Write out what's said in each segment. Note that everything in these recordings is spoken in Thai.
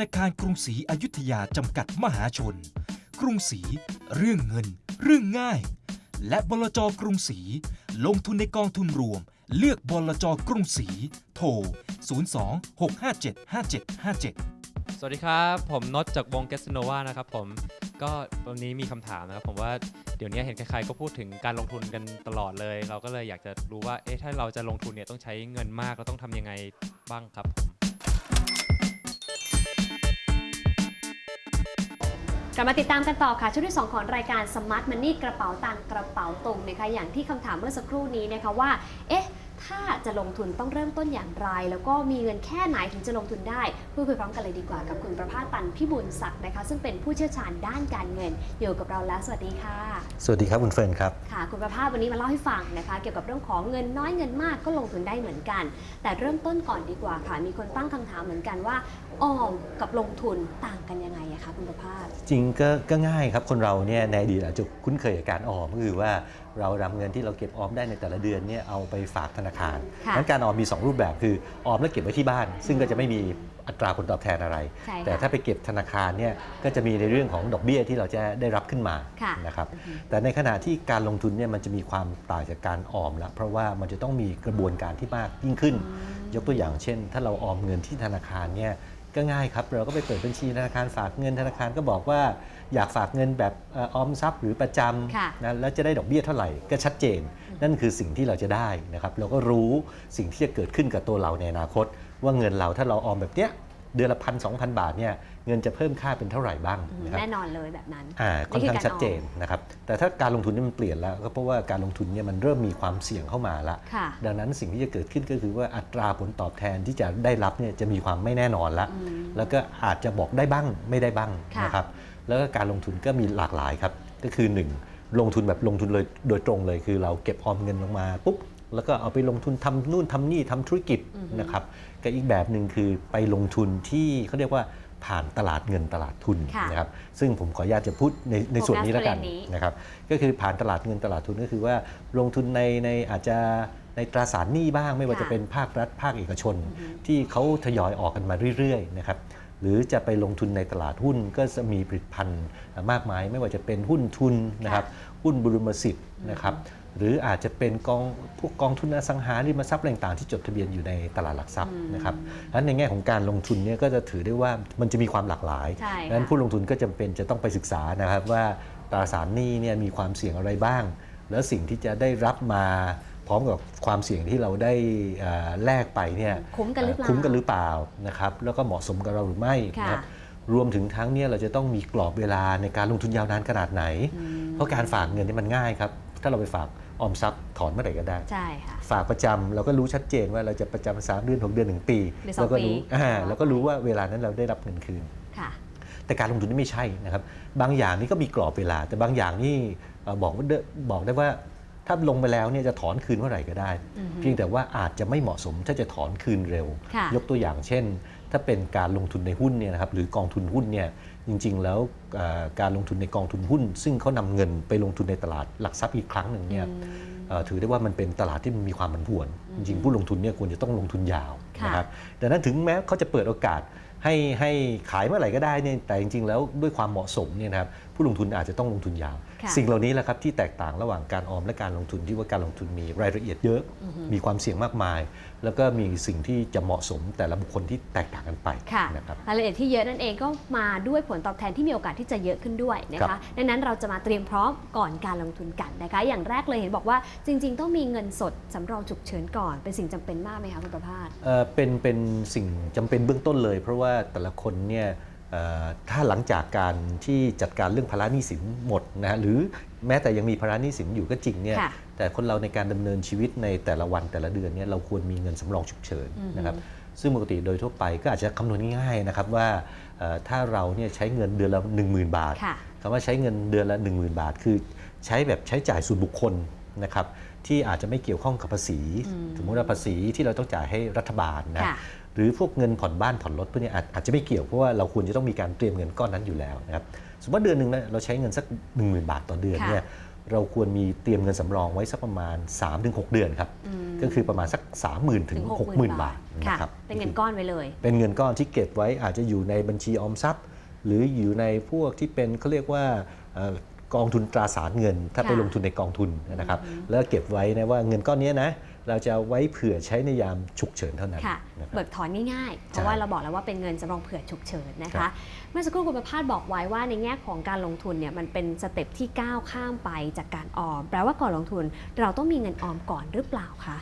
นาคารกรุงศรีอยุธยาจำกัดมหาชน กรุงศรีเรื่องเงิน เรื่องง่าย และบลจกรุงศรีลงทุนในกองทุนรวม เลือกบลจกรุงศรีโทร 02-657-5757 สวัสดีครับ ผมนดจากวงเกสโนวานะครับผมก็วันนี้มีคำถามนะครับผมว่าเดี๋ยวนี้เห็นใครๆก็พูดถึงการลงทุนกันตลอดเลย เราก็เลยอยากจะรู้ว่าเอ๊ะถ้าเราจะลงทุนเนี่ยต้องใช้เงินมากเราต้องทำยังไงบ้างครับ กลับมาติดตามกันต่อค่ะช่วงที่ 2 ของรายการ Smart Money กระเป๋าตังค์กระเป๋าตุงนะคะอย่างที่คำถามเมื่อสักครู่นี้นะคะว่า เอ๊ะ ถ้าจะลงทุนต้องเริ่มต้นอย่างไร แล้วก็มีเงินแค่ไหนถึงจะลงทุนได้พูดคุยพร้อมกันเลยดีกว่ากับคุณประภาสตันพิบูลศักดิ์นะคะ ซึ่งเป็นผู้เชี่ยวชาญด้านการเงิน อยู่กับเราแล้วสวัสดีค่ะ สวัสดีครับคุณเฟิร์นครับค่ะ คุณประภาสวันนี้มาเล่าให้ฟังนะคะ เกี่ยวกับเรื่องของเงินน้อยเงินมากก็ลงทุนได้เหมือนกัน แต่เริ่มต้นก่อนดีกว่าค่ะ มีคนตั้งคำถามเหมือนกันว่า ออมกับลงทุนต่างกันยังไงอะคะคุณประภาส จริงก็ก็ง่ายครับ คนเราเนี่ยในอดีตอาจจะคุ้นเคยกับการออมก็คือว่าเรานำเงินที่เราเก็บออมได้ในแต่ละเดือนเนี่ยเอาไปฝากธนาคารค่ะนั้นการออมมี 2 รูปแบบคือออมแล้วเก็บไว้ที่บ้าน ซึ่งก็จะไม่มีอัตราผลตอบแทนอะไร ใช่ค่ะแต่ถ้าไปเก็บธนาคารเนี่ยก็จะมีในเรื่องของดอกเบี้ยที่เราจะได้รับขึ้นมาค่ะนะครับ อือฮึ แต่ในขณะที่การลงทุนเนี่ยมันจะมีความต่างจากการออมละเพราะว่ามันจะต้องมีกระบวนการที่มากยิ่งขึ้น ยกตัวอย่างเช่น ถ้าเราออมเงินที่ธนาคารเนี่ย ก็ง่ายครับ เราก็ไปเปิดบัญชีธนาคารฝากเงินธนาคารก็บอกว่า อยากฝากเงินแบบเอ่อออมทรัพย์หรือประจค่ะำนะแล้วจะได้ดอกเบี้ยเท่าไหร่ก็ชัดเจน นั่นคือสิ่งที่เราจะได้นะครับเราก็รู้สิ่งที่จะเกิดขึ้นกับตัวเราในอนาคต ว่าเงินเราถ้าเราออมแบบเนี้ย เดือนละพันสองพันบาทเนี่ยเงินจะเพิ่มค่าเป็นเท่าไหร่บ้างอืมนะครับแน่นอนเลยแบบนั้นอ่าค่อนนี่คือข้างการชัดเจนออมนะครับแต่ถ้าการลงทุนนี่มันเปลี่ยนแล้วก็เพราะว่าการลงทุนเนี่ยมันเริ่มมีความเสี่ยงเข้ามาละค่ะดังนั้นสิ่งที่จะเกิดขึ้นก็คือว่าอัตราผลตอบแทนที่จะได้รับเนี่ยจะมีความไม่แน่นอนละอืมแล้วก็อาจจะบอกได้บ้างไม่ได้บ้างค่ะนะครับแล้วก็การลงทุนก็มีหลากหลายครับก็คือ 1 ลงทุนแบบลงทุนเลยโดยตรงเลย คือเราเก็บออมเงินลงมาปุ๊บแล้วก็เอาไปลงทุนทำนู่นทำนี่ทำธุรกิจอือฮึนะครับ กับอีกแบบหนึ่งคือไปลงทุนที่เขาเรียกว่าผ่านตลาดเงินตลาดทุนค่ะนะครับซึ่งผมขออนุญาตจะพูดในในส่วนนี้แล้วกันโฟกัสประเด็นนี้ นะครับก็คือผ่านตลาดเงินตลาดทุนก็คือว่าลงทุนในในอาจจะในตราสารหนี้บ้าง ไม่ว่าค่ะจะเป็นภาครัฐภาคเอกชนอือฮึที่เขาทยอยออกกันมาเรื่อยๆนะครับหรือจะไปลงทุนในตลาดหุ้นก็จะมีผลิตภัณฑ์มากมาย ไม่ว่าจะเป็นหุ้นทุนนะครับหุ้นบรมสิทธิ์นะครับ หรืออาจจะเป็นกองพวกกองทุนอสังหาริมทรัพย์อะไรต่างๆที่จดทะเบียนอยู่ในตลาดหลักทรัพย์อืมนะครับดังนั้นในแง่ของการลงทุนเนี่ยก็จะถือได้ว่ามันจะมีความหลากหลายใช่ดังนั้นค่ะผู้ลงทุนก็จำเป็นจะต้องไปศึกษานะครับว่าตราสารหนี้เนี่ยมีความเสี่ยงอะไรบ้าง แล้วสิ่งที่จะได้รับมาพร้อมกับความเสี่ยงที่เราได้เอ่อแลกไปเนี่ยคุ้มกันหรือเปล่าคุ้มกันหรือเปล่านะครับแล้วก็เหมาะสมกับเราหรือไม่ค่ะนะครับรวมถึงทั้งเนี่ยเราจะต้องมีกรอบเวลาในการลงทุนยาวนานขนาดไหนอืมเพราะการฝากเงินนี่มันง่ายครับ ถ้าเราไปฝาก ออมทรัพย์ถอนเมื่อไหร่ก็ได้ ใช่ค่ะ ฝากประจำเราก็รู้ชัดเจนว่าเราจะประจำสามเดือนหกเดือนหนึ่งปีหรือสองเราก็รู้ปีอ่าอ๋อเราก็รู้ว่าเวลานั้นเราได้รับเงินคืนค่ะแต่การลงทุนนี่ไม่ใช่นะครับ บางอย่างนี่ก็มีกรอบเวลา แต่บางอย่างนี่เอ่อบอกว่าเดบอกได้ว่าถ้าลงไปแล้วเนี่ยจะถอนคืนเมื่อไหร่ก็ได้อือฮึเพียงแต่ว่าอาจจะไม่เหมาะสมถ้าจะถอนคืนเร็วค่ะยกตัวอย่างเช่น ถ้าเป็นการลงทุนในหุ้นเนี่ยนะครับหรือกองทุนหุ้นเนี่ย จริงๆ แล้วเอ่อการลงทุนในกองทุนหุ้น ซึ่งเขานำเงินไปลงทุนในตลาดหลักทรัพย์อีกครั้งหนึ่งเนี่ยอืมเอ่อถือได้ว่ามันเป็นตลาดที่มันมีความผันผวน จริงๆ ผู้ลงทุนเนี่ยควรจะต้องลงทุนยาวค่ะนะครับดังนั้นถึงแม้เขาจะเปิดโอกาสให้ให้ขายเมื่อไหร่ก็ได้เนี่ยแต่จริงๆ แล้วด้วยความเหมาะสมเนี่ยนะครับ ผู้ลงทุนอาจจะต้องลงทุนยาวค่ะสิ่งเหล่านี้แหละครับที่แตกต่างระหว่างการออมและการลงทุนที่ว่าการลงทุนมีรายละเอียดเยอะอือฮึมีความเสี่ยงมากมาย แล้วก็มีสิ่งที่จะเหมาะสมแต่ละบุคคลที่แตกต่างกันไปค่ะนะครับรายละเอียดที่เยอะนั่นเองก็มาด้วยผลตอบแทนที่มีโอกาสที่จะเยอะขึ้นด้วยนะครัคะบดังนั้นเราจะมาเตรียมพร้อมก่อนการลงทุนกันนะคะ อย่างแรกเลยเห็นบอกว่าจริง ๆ ต้องมีเงินสดสำรองฉุกเฉินก่อนเป็นสิ่งจำเป็นมากไหมคะคุณประภาสเอ่อเป็นเป็นสิ่งจำเป็นเบื้องต้นเลย เพราะว่าแต่ละคนเนี่ยเอ่อ ถ้าหลังจากการที่จัดการเรื่องภาระหนี้สินหมดนะฮะหรือแม้แต่ยังมีภาระหนี้สินอยู่ก็จริงเนี่ยค่ะแต่คนเราในการดำเนินชีวิตในแต่ละวันแต่ละเดือนเนี่ยเราควรมีเงินสำรองฉุกเฉินอือฮึนะครับซึ่งปกติโดยทั่วไปก็อาจจะคำนวณง่ายๆนะครับว่าเอ่อถ้าเราเนี่ยใช้เงินเดือนละ 10,000 บาทค่ะคำว่าใช้เงินเดือนละ 10,000 บาท คือใช้แบบใช้จ่ายส่วนบุคคลนะครับที่อาจจะไม่เกี่ยวข้องกับภาษีอืมสมมติว่าภาษีที่เราต้องจ่ายให้รัฐบาลนะค่ะ หรือพวกเงินผ่อนบ้านผ่อนรถพวกนี้อาจอาจจะไม่เกี่ยวเพราะว่าเราควรจะต้องมีการเตรียมเงินก้อนนั้นอยู่แล้วนะครับสมมติว่าเดือนหนึ่งนะเราใช้เงินสัก 10,000 บาทต่อเดือนค่ะเนี่ยเราควรมีเตรียมเงินสำรองไว้สักประมาณ 3-6 เดือนครับอืมก็คือประมาณสัก 30,000ถึง60,000 บาทค่ะนะครับเป็นเงินก้อนไว้เลย เป็นเงินก้อนที่เก็บไว้อาจจะอยู่ในบัญชีออมทรัพย์ หรืออยู่ในพวกที่เป็นเขาเรียกว่าเอ่อกองทุนตราสารเงิน ถ้าค่ะไปลงทุนในกองทุนนะครับแล้วเก็บไว้นะว่าเงินก้อนเนี้ยนะ เราจะไว้เผื่อใช้ในยามฉุกเฉินเท่านั้นค่ะนะครับเบิกถอนง่ายๆ เพใช่ราะว่าเราบอกแล้วว่าเป็นเงินสำรองเผื่อฉุกเฉินนะครัคะบเมื่อสักครู่คุณประพาสบอกไว้ว่าในแง่ของการลงทุนเนี่ยมันเป็นสเต็ปที่ก้าวข้ามไปจากการออม แปลว่าก่อนลงทุนเราต้องมีเงินออมก่อนหรือเปล่าคะ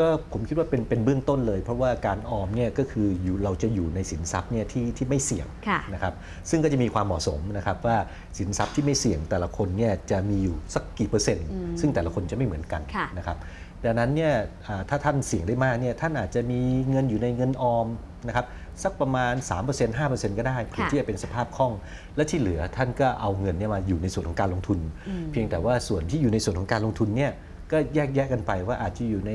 ก็ผมคิดว่าเป็นเป็นเบื้องต้นเลย เพราะว่าการออมเนี่ยก็คืออยู่เราจะอยู่ในสินทรัพย์เนี่ยที่ที่ไม่เสี่ยงค่ะนะครับซึ่งก็จะมีความเหมาะสมนะครับว่าสินทรัพย์ที่ไม่เสี่ยงแต่ละคนเนี่ยจะมีอยู่สักกี่เปอร์เซ็นต์อืมซึ่งแต่ละคนจะไม่เหมือนกันค่ะนะครับ ดังนั้นเนี่ยอ่าถ้าท่านเสี่ยงได้มากเนี่ยท่านอาจจะมีเงินอยู่ในเงินออมนะครับสักประมาณ 3% 5%ก็ได้เพื่อค่ะที่จะเป็นสภาพคล่อง และที่เหลือท่านก็เอาเงินเนี่ยมาอยู่ในส่วนของการลงทุนอืมเพียงแต่ว่าส่วนที่อยู่ในส่วนของการลงทุนเนี่ยก็แยกแยะกันไปว่าอาจจะอยู่ใน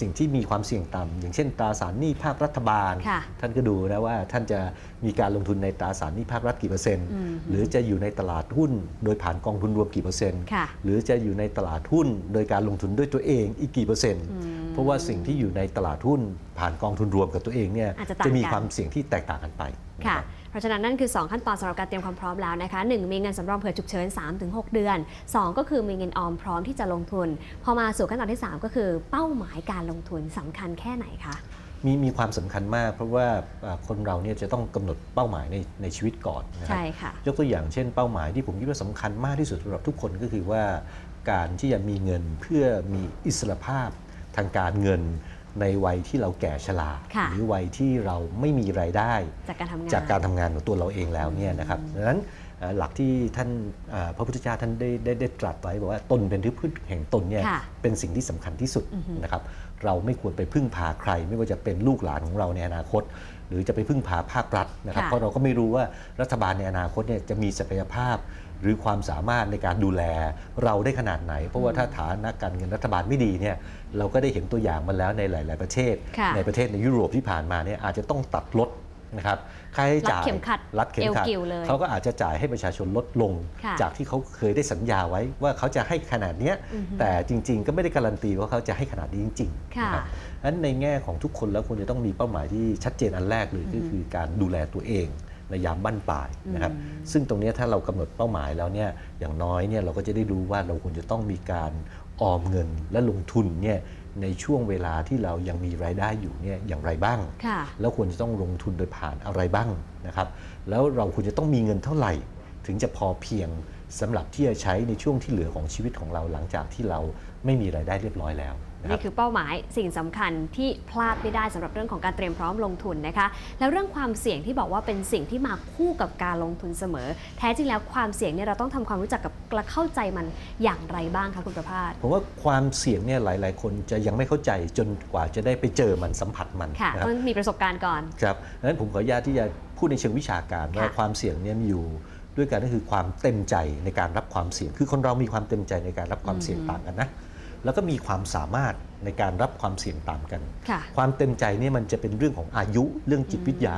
สิ่งที่มีความเสี่ยงต่ำอย่างเช่นตราสารหนี้ภาครัฐบาลค่ะท่านก็ดูนะว่าท่านจะมีการลงทุนในตราสารหนี้ภาครัฐกี่เปอร์เซ็นต์อืมหรือจะอยู่ในตลาดหุ้น โดยผ่านกองทุนรวมกี่เปอร์เซ็นต์ค่ะหรือจะอยู่ในตลาดหุ้น โดยการลงทุนด้วยตัวเองอีกกี่เปอร์เซ็นต์อืมเพราะว่าสิ่งที่อยู่ในตลาดหุ้นผ่านกองทุนรวมกับตัวเองเนี่ยอาจจะต่างกันมีความเสี่ยงที่แตกต่างกันไปนะค่ะ รับเพราะฉะนั้นนั่นคือ 2 ขั้นตอนสำหรับการเตรียมความพร้อมแล้วนะคะ 1 มีเงินสำรองเผื่อฉุกเฉิน 3-6 เดือน 2 ก็คือมีเงินออมพร้อมที่จะลงทุน พอมาสู่ขั้นตอนที่ 3 ก็คือเป้าหมายการลงทุนสำคัญแค่ไหนคะมีมีความสำคัญมาก เพราะว่าอ่าคนเราเนี่ยจะต้องกำหนดเป้าหมายในในชีวิตก่อนนะครับใช่ค่ะยกตัวอย่างเช่นเป้าหมายที่ผมคิดว่าสำคัญมากที่สุดสำหรับทุกคนก็คือว่าการที่จะมีเงินเพื่อมีอิสรภาพทางการเงิน ในวัยที่เราแก่ชราค่ะหรือวัยที่เราไม่มีรายได้ จากการทำงานจากการทำงานของตัวเราเองแล้วเนี่ยนะครับดังนั้นเอ่อหลักที่ท่านเอ่อพระพุทธเจ้าท่านได้ได้ได้ตรัสไว้บอกว่าตนเป็นที่พึ่งแห่งตนเนี่ยค่ะเป็นสิ่งที่สำคัญที่สุดอือฮึนะครับเราไม่ควรไปพึ่งพาใคร ไม่ว่าจะเป็นลูกหลานของเราในอนาคต หรือจะไปพึ่งพาภาครัฐนะครับค่ะเพราะเราก็ไม่รู้ว่ารัฐบาลในอนาคตเนี่ยจะมีศักยภาพ หรือความสามารถในการดูแลเราได้ขนาดไหน เพราะว่าถ้าฐานะการเงินรัฐบาลไม่ดีเนี่ยเราก็ได้เห็นตัวอย่างมาแล้วในหลาย ๆ ประเทศค่ะในประเทศในยุโรปที่ผ่านมาเนี่ยอาจจะต้องตัดลดนะครับค่าใช้จ่ายรัดเข็มขัดรัดเข็มขัดเอวกิ่วเลยเขาก็อาจจะจ่ายให้ประชาชนลดลงค่ะจากที่เขาเคยได้สัญญาไว้ว่าเขาจะให้ขนาดเนี้ยอือฮึแต่จริง ๆ ก็ไม่ได้การันตีว่าเขาจะให้ขนาดนี้จริงๆค่ะนะครับฉะนั้นในแง่ของทุกคนแล้วควรจะต้องมีเป้าหมายที่ชัดเจนอันแรกเลยก็คือการดูแลตัวเอง ในยามบั้นปลายนะครับอืมซึ่งตรงเนี้ยถ้าเรากำหนดเป้าหมายแล้วเนี่ยอย่างน้อยเนี่ยเราก็จะได้รู้ว่าเราควรจะต้องมีการออมเงินและลงทุนเนี่ยในช่วงเวลาที่เรายังมีรายได้อยู่เนี่ยอย่างไรบ้างค่ะแล้วควรจะต้องลงทุนโดยผ่านอะไรบ้างนะครับ แล้วเราควรจะต้องมีเงินเท่าไหร่ ถึงจะพอเพียง สำหรับที่จะใช้ในช่วงที่เหลือของชีวิตของเราหลังจากที่เราไม่มีรายได้เรียบร้อยแล้วนะครันี่บคือเป้าหมายสิ่งสำคัญที่พลาดไม่ได้สำหรับเรื่องของการเตรียมพร้อมลงทุนนะคะ แล้วเรื่องความเสี่ยงที่บอกว่าเป็นสิ่งที่มาคู่กับการลงทุนเสมอ แท้จริงแล้วความเสี่ยงเนี่ยเราต้องทำความรู้จักกับและเข้าใจมันอย่างไรบ้างคะคุณประภาสผมว่าความเสี่ยงเนี่ยหลาย ๆ คนจะยังไม่เข้าใจจนกว่าจะได้ไปเจอมันสัมผัสมันค่ะนะครับต้องมีประสบการณ์ก่อนครับดังนั้นผมขออนุญาตที่จะพูดในเชิงวิชาการว่าค่ะความเสี่ยงเนี่ยมีอยู่ ด้วยกันก็คือความเต็มใจในการรับความเสี่ยง คือคนเรามีความเต็มใจในการรับความเสี่ยงต่างกันนะ แล้วก็มีความสามารถในการรับความเสี่ยงต่างกันค่ะความเต็มใจเนี่ยมันจะเป็นเรื่องของอายุเรื่องจิตวิทยา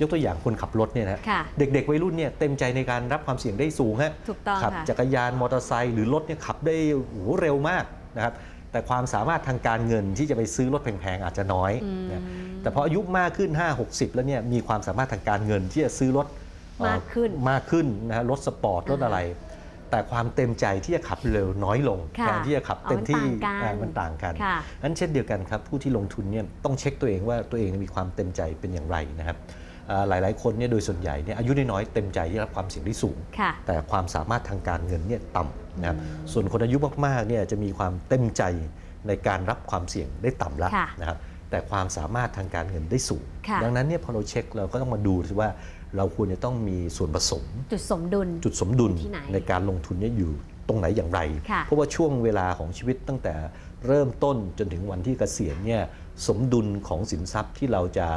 ยกตัวอย่างคนขับรถเนี่ยนะค่ะเด็กๆวัยรุ่นเนี่ยเต็มใจในการรับความเสี่ยงได้สูงฮะถูกต้องขับค่ะจักรยานมอเตอร์ไซค์หรือรถเนี่ยขับได้โอ้โหเร็วมากนะครับแต่ความสามารถทางการเงินที่จะไปซื้อรถแพงๆอาจจะน้อยอืมนะแต่พออายุมากขึ้น 5 60 แล้วเนี่ยมีความสามารถทางการเงินที่จะซื้อรถเอ่อ มากขึ้นมากขึ้นนะฮะรถสปอร์ตรถอ่าอะไร แต่ความเต็มใจที่จะขับเร็วน้อยลงค่ะแทนที่จะขับอ๋อเต็มที่มันต่างกันอ่ามันต่างกันค่ะนั้นเช่นเดียวกันครับผู้ที่ลงทุนเนี่ยต้องเช็คตัวเองว่าตัวเองมีความเต็มใจเป็นอย่างไรนะครับอ่าหลาย ๆ คนเนี่ยโดยส่วนใหญ่เนี่ยอายุน้อยๆเต็มใจที่รับความเสี่ยงได้สูงค่ะแต่ความสามารถทางการเงินเนี่ยต่ำนะครับส่วนคนอายุมาก ๆ เนี่ยจะมีความเต็มใจในการรับความเสี่ยงได้ต่ำแล้วค่ะนะครับแต่ความสามารถทางการเงินได้สูงค่ะดังนั้นเนี่ยพอเราเช็คเราก็ต้องมาดูสิว่า เราควรจะต้องมีส่วนผสม จุดสมดุล จุดสมดุลที่ไหนในการลงทุนเนี่ยอยู่ตรงไหนอย่างไร ค่ะเพราะว่าช่วงเวลาของชีวิตตั้งแต่เริ่มต้นจนถึงวันที่เกษียณเนี่ยสมดุลของสินทรัพย์ที่เราจะ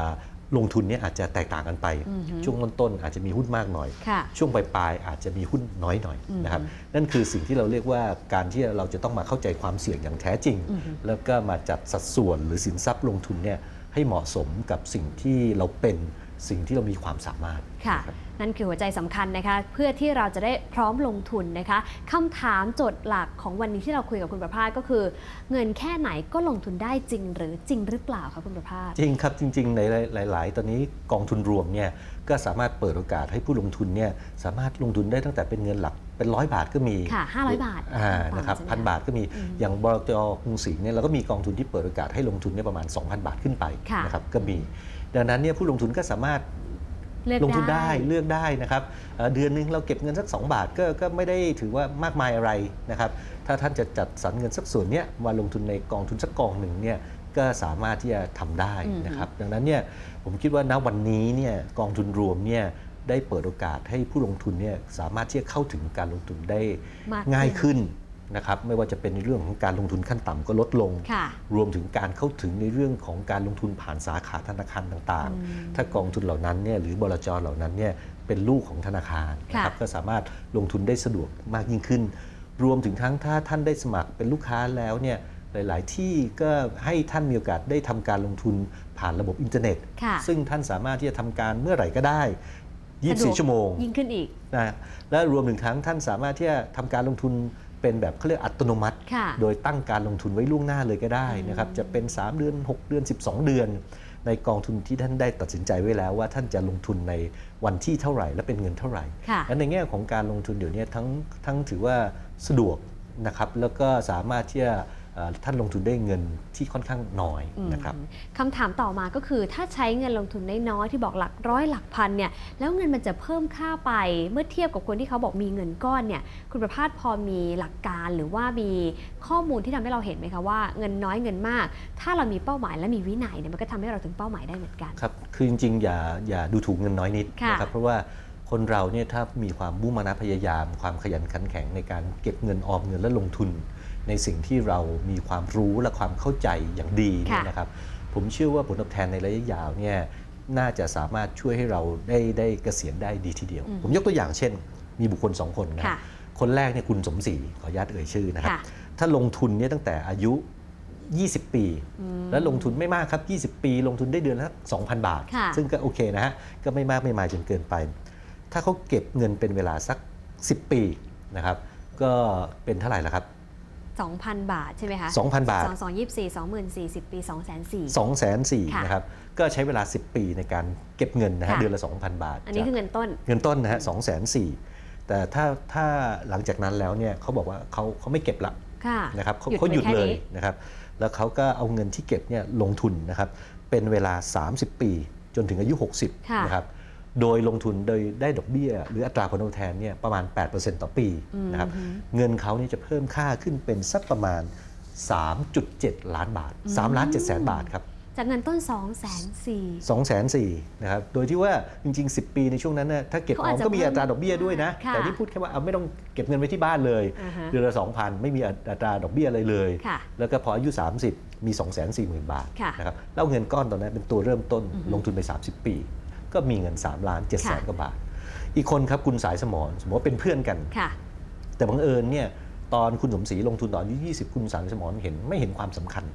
ลงทุนเนี่ยอาจจะแตกต่างกันไป อือฮึ ช่วงต้นๆอาจจะมีหุ้นมากหน่อย ค่ะ ช่วงปลายๆอาจจะมีหุ้นน้อยหน่อยอืมนะครับนั่นคือสิ่งที่เราเรียกว่าการที่เราจะต้องมาเข้าใจความเสี่ยงอย่างแท้จริง อือฮึ แล้วก็มาจัดสัดส่วนหรือสินทรัพย์ลงทุนเนี่ยให้เหมาะสมกับสิ่งที่เราเป็น สิ่งที่เรามีความสามารถค่ะครับนั่นคือหัวใจสำคัญนะคะ เพื่อที่เราจะได้พร้อมลงทุนนะคะคำถามโจทย์หลักของวันนี้ที่เราคุยกับคุณประภาสก็คือ เงินแค่ไหนก็ลงทุนได้จริง หรือจริงหรือเปล่าคะคุณประภาสจริงครับจริง ๆ ในหลาย ๆ ตอนนี้กองทุนรวมเนี่ยก็สามารถเปิดโอกาสให้ผู้ลงทุนเนี่ยสามารถลงทุนได้ตั้งแต่เป็นเงินหลักเป็นร้อยบาทก็มีค่ะ500บาทอ่าขั้นต่ำนะครับใช่ไหมพันบาทก็มีอืมอย่างบลจกรุงศรีเนี่ยเราก็มีกองทุนที่เปิดโอกาสให้ลงทุนเนี่ยประมาณ 2,000 บาทขึ้นไปค่ะนะครับก็มี ดังนั้นเนี่ยผู้ลงทุนก็สามารถเลือกลงทุนได้เลือกได้นะครับเอ่อเดือนหนึงเราเก็บเงินสัก 2 บาทก็ก็ไม่ได้ถือว่ามากมายอะไรนะครับถ้าท่านจะจัดสรรเงินสักส่วนเนี้ยมาลงทุนในกองทุนสักกองหนึ่งเนี่ยก็สามารถที่จะทำได้นะครับดังนั้นเนี่ยผมคิดว่าณวันนี้เนี่ยกองทุนรวมเนี่ยได้เปิดโอกาสให้ผู้ลงทุนเนี่ยสามารถที่จะเข้าถึงการลงทุนได้มากง่ายขึ้น นะครับไม่ว่าจะเป็นในเรื่องของการลงทุนขั้นต่ำก็ลดลงค่ะรวมถึงการเข้าถึงในเรื่องของการลงทุนผ่านสาขาธนาคารต่างอืมๆถ้ากองทุนเหล่านั้นเนี่ยหรือบลจเหล่านั้นเนี่ยเป็นลูกของธนาคารนะครับค่ะก็สามารถลงทุนได้สะดวกมากยิ่งขึ้น รวมถึงทั้งถ้าท่านได้สมัครเป็นลูกค้าแล้วเนี่ยหลาย ๆ ที่ก็ให้ท่านมีโอกาสได้ทำการลงทุนผ่านระบบอินเทอร์เน็ตค่ะซึ่งท่านสามารถที่จะทำการเมื่อไหร่ก็ได้สะดวก24 ชั่วโมง ยิ่งขึ้นอีกนะและรวมถึงทั้งท่านสามารถที่จะทำการลงทุน เป็นแบบเขาเรียกอัตโนมัติค่ะโดยตั้งการลงทุนไว้ล่วงหน้าเลยก็ได้นะครับจะเป็น 3 เดือน 6 เดือน 12 เดือน ในกองทุนที่ท่านได้ตัดสินใจไว้แล้วว่าท่านจะลงทุนในวันที่เท่าไหร่ และเป็นเงินเท่าไหร่ค่ะและในแง่ของการลงทุนเดี๋ยวนี้ทั้งทั้งถือว่าสะดวกนะครับแล้วก็สามารถที่จะเอ่อ ท่านลงทุนได้เงินที่ค่อนข้างน้อยนะครับอืมคำถามต่อมาก็คือถ้าใช้เงินลงทุนน้อยๆที่บอกหลักร้อยหลักพันเนี่ยแล้วเงินมันจะเพิ่มค่าไปเมื่อเทียบกับคนที่เขาบอกมีเงินก้อนเนี่ยคุณประภาสพอมีหลักการหรือว่ามีข้อมูลที่ทำให้เราเห็นไหมคะว่าเงินน้อยเงินมาก ถ้าเรามีเป้าหมายและมีวินัยเนี่ยมันก็ทำให้เราถึงเป้าหมายได้เหมือนกันครับคือจริงๆอย่าอย่าดูถูกเงินน้อยนิดค่ะนะครับเพราะว่าคนเราเนี่ยถ้ามีความมุ่งมานะพยายาม ความขยันขันแข็งในการเก็บเงินออมเงินและลงทุน ในสิ่งที่เรามีความรู้และความเข้าใจอย่างดีเนี่ยนะครับ ผมเชื่อว่าผลตอบแทนในระยะยาวเนี่ยน่าจะสามารถช่วยให้เราได้ได้เกษียณได้ดีทีเดียวอืมผมยกตัวอย่างเช่น มีบุคคลสองคนนะค่ะคนแรกเนี่ยคุณสมศรีขออนุญาตเอ่ยชื่อนะครับค่ะถ้าลงทุนเนี่ยตั้งแต่อายุ 20 ปีอืมแล้วลงทุนไม่มากครับ 20 ปี ลงทุนได้เดือนละ2,000 บาทค่ะซึ่งก็โอเคนะฮะก็ไม่มากไม่มายจนเกินไป ถ้าเขาเก็บเงินเป็นเวลาสัก 10 ปีนะครับก็เป็นเท่าไหร่ละครับ 2,000 บาทใช่ไหมคะ2,000 บาทสองสองยี่สิบสี่สองหมื่นสี่สิบปีสองแสนสี่2 4 0 0 0ค่ะนะครับ ก็ใช้เวลา 10 ปีในการเก็บเงินนะฮะค่ะเดือนละ 2,000 บาท อันนี้คือเงินต้น เงินต้นนะฮะ2 4 0 0 0แต่ถ้าถ้าหลังจากนั้นแล้วเนี่ยเขาบอกว่าเขาเขาไม่เก็บละค่ะนะครับเขาหยุดเขาหยุดไว้แค่เลยนี้นะครับ แล้วเขาก็เอาเงินที่เก็บเนี่ยลงทุนนะครับ เป็นเวลา 30 ปีจนถึงอายุค่ะ60นะครับ โดยลงทุนโดยได้ดอกเบี้ย หรืออัตราผลตอบแทนเนี่ยประมาณ 8%ต่อปีนะครับเงินเขาเนี่ยจะเพิ่มค่าขึ้นเป็นสักประมาณ 3.7 ล้านบาท3ล้าน7แสนบาทครับจากเงินต้น2องแสนสี่2 4 0 0 0นะครับ โดยที่ว่าจริง ๆ 10 ปีในช่วงนั้นน่ะถ้าเก็บอเขาออาจมจะก็มีอัตราดอกเบี้ยด้วยนะค่ะแต่ที่พูดแค่ว่าเอาไม่ต้องเก็บเงินไว้ที่บ้านเลยอ่าฮะเดือนละ 2,000 ไม่มีอัตราดอกเบี้ยอะไรเลยค่ะแล้วก็พออายุ 30 มี 2 4 0 0 0 0 บาทค่ะนะครับแล้วเงินก้อนตอนนั้นเป็นตัวเริ่มต้นอือฮึลงทุนไป 30 ปี ก็มีเงิน 3 ล้าน7แสนค่ะกว่าบาท อีกคนครับคุณสายสมรสมมติว่าเป็นเพื่อนกันค่ะแต่บังเอิญเนี่ยตอนคุณสมศรีลงทุนตอนอายุ 20 คุณสายสมรเห็นไม่เห็นความสำคัญ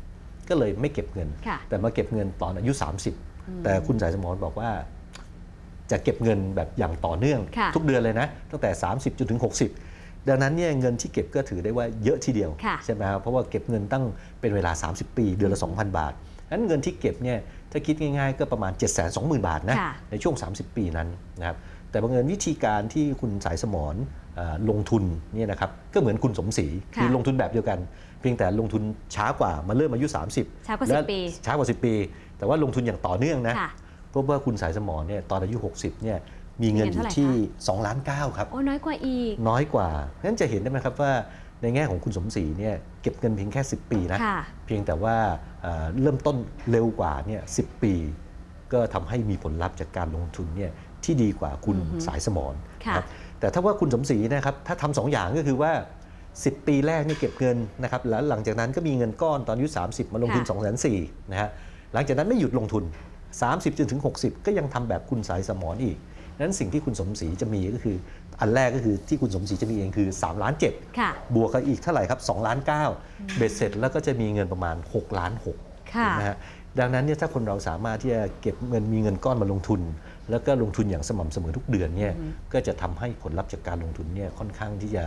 ก็เลยไม่เก็บเงินค่ะแต่มาเก็บเงินตอนอายุ 30 แต่คุณสายสมรบอกว่าจะเก็บเงินแบบอย่างต่อเนื่องค่ะทุกเดือนเลยนะตั้งแต่ 30จนถึง 60 ดังนั้นเนี่ยเงินที่เก็บก็ถือได้ว่าเยอะทีเดียวค่ะใช่ไหมครับเพราะว่าเก็บเงินตั้งเป็นเวลา 30 ปี เดือนละ 2,000 บาท นั้นเงินที่เก็บเนี่ยถ้าคิดง่ายๆ ก็ประมาณ 7 2 0 0 0 0 บาทนะค่ะในช่วง 30 ปีนั้นนะครับแต่บังเอิญวิธีการที่คุณสายสมรเอ่อลงทุนเนี่ยนะครับก็เหมือนคุณสมศรีค่ะคือลงทุนแบบเดียวกัน เพียงแต่ลงทุนช้ากว่ามาเริ่มอายุ 30 ช้ากว่าและ10ปีช้ากว่า 10 ปี แต่ว่าลงทุนอย่างต่อเนื่องนะค่ะพบว่าคุณสายสมรเนี่ยตอนอายุ 60เนี่ยมีเงินอยู่ที่2ล้าน9ครับโอ้น้อยกว่าอีกน้อยกว่านั้นจะเห็นได้ไหมครับว่า ในแง่ของคุณสมศรีเนี่ยเก็บเงินเพียงแค่ 10 ปีนะค่ะ เพียงแต่ว่าเอ่อเริ่มต้นเร็วกว่าเนี่ยสิปี ก็ทำให้มีผลลัพธ์จากการลงทุนเนี่ยที่ดีกว่าคุณอือฮึสายสมรค่ะครับแต่ถ้าว่าคุณสมศรีนะครับถ้าทำสองอย่างก็คือว่า 10 ปีแรกนี่เก็บเงินนะครับแล้วหลังจากนั้นก็มีเงินก้อนตอนอายุ 30 มาลงทุน2 4 0 0 0 0นะฮะหลังจากนั้นไม่หยุดลงทุน 30จนถึง 60 ก็ยังทำแบบคุณสายสมรอีก นั้นสิ่งที่คุณสมศรีจะมีก็คือ อันแรกก็คือที่คุณสมศรีจะมีเองคือ3ล้าน7ค่ะ บวกกับอีกเท่าไหร่ครับ2ล้าน9เบ็ดเสร็จแล้วก็จะมีเงินประมาณ6ล้าน6ค่ะ นะฮะดังนั้นเนี่ยถ้าคนเราสามารถที่จะเก็บเงินมีเงินก้อนมาลงทุน แล้วก็ลงทุนอย่างสม่ำเสมอทุกเดือนเนี่ยอืมก็จะทำให้ผลลัพธ์จากการลงทุนเนี่ยค่อนข้างที่จะ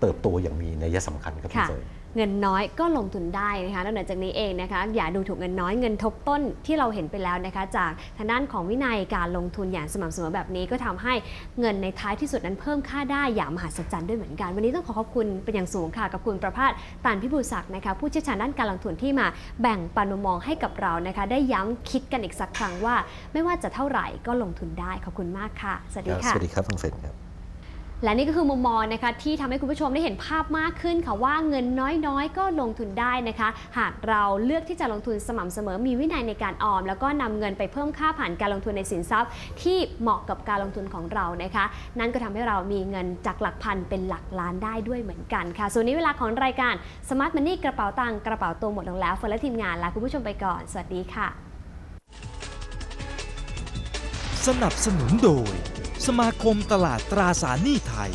เติบโตอย่างมีนัยสำคัญครับคุณค่ะ เฟิร์น เงินน้อยก็ลงทุนได้นะคะแล้วนอกจากนี้เองนะคะอย่าดูถูกเงินน้อยเงินทบต้นที่เราเห็นไปแล้วนะคะ จากทางด้านของวินัยการลงทุนอย่างสม่ำเสมอแบบนี้ก็ทำให้เงินในท้ายที่สุดนั้นเพิ่มค่าได้อย่างมหัศจรรย์ด้วยเหมือนกัน วันนี้ต้องขอขอบคุณเป็นอย่างสูงค่ะกับคุณประภาสตานพิบูลศักดิ์นะคะผู้เชี่ยวชาญด้านการลงทุนที่มาแบ่งปันมุมมองให้กับเรานะคะ ได้ย้ำคิดกันอีกสักครั้งว่า ไม่ว่าจะเท่าไหร่ก็ลงทุนได้ขอบคุณมากค่ะสวัสดีค่ะสวัสดีครับคุณเฟิร์นครับ และนี่ก็คือมุมมองนะคะที่ทำให้คุณผู้ชมได้เห็นภาพมากขึ้นค่ะว่าเงินน้อยๆ ก็ลงทุนได้นะคะ หากเราเลือกที่จะลงทุนสม่ำเสมอมีวินัยในการออม แล้วก็นำเงินไปเพิ่มค่าผ่านการลงทุนในสินทรัพย์ ที่เหมาะกับการลงทุนของเรานะคะ นั่นก็ทำให้เรามีเงินจากหลักพันเป็นหลักล้านได้ด้วยเหมือนกันค่ะ ส่วนนี้เวลาของรายการ Smart Money กระเป๋าตังกระเป๋าตัวหมดลงแล้วเฟิร์นและทีมงานลาคุณผู้ชมไปก่อน สวัสดีค่ะ สนับสนุนโดย สมาคมตลาดตราสารหนี้ไทย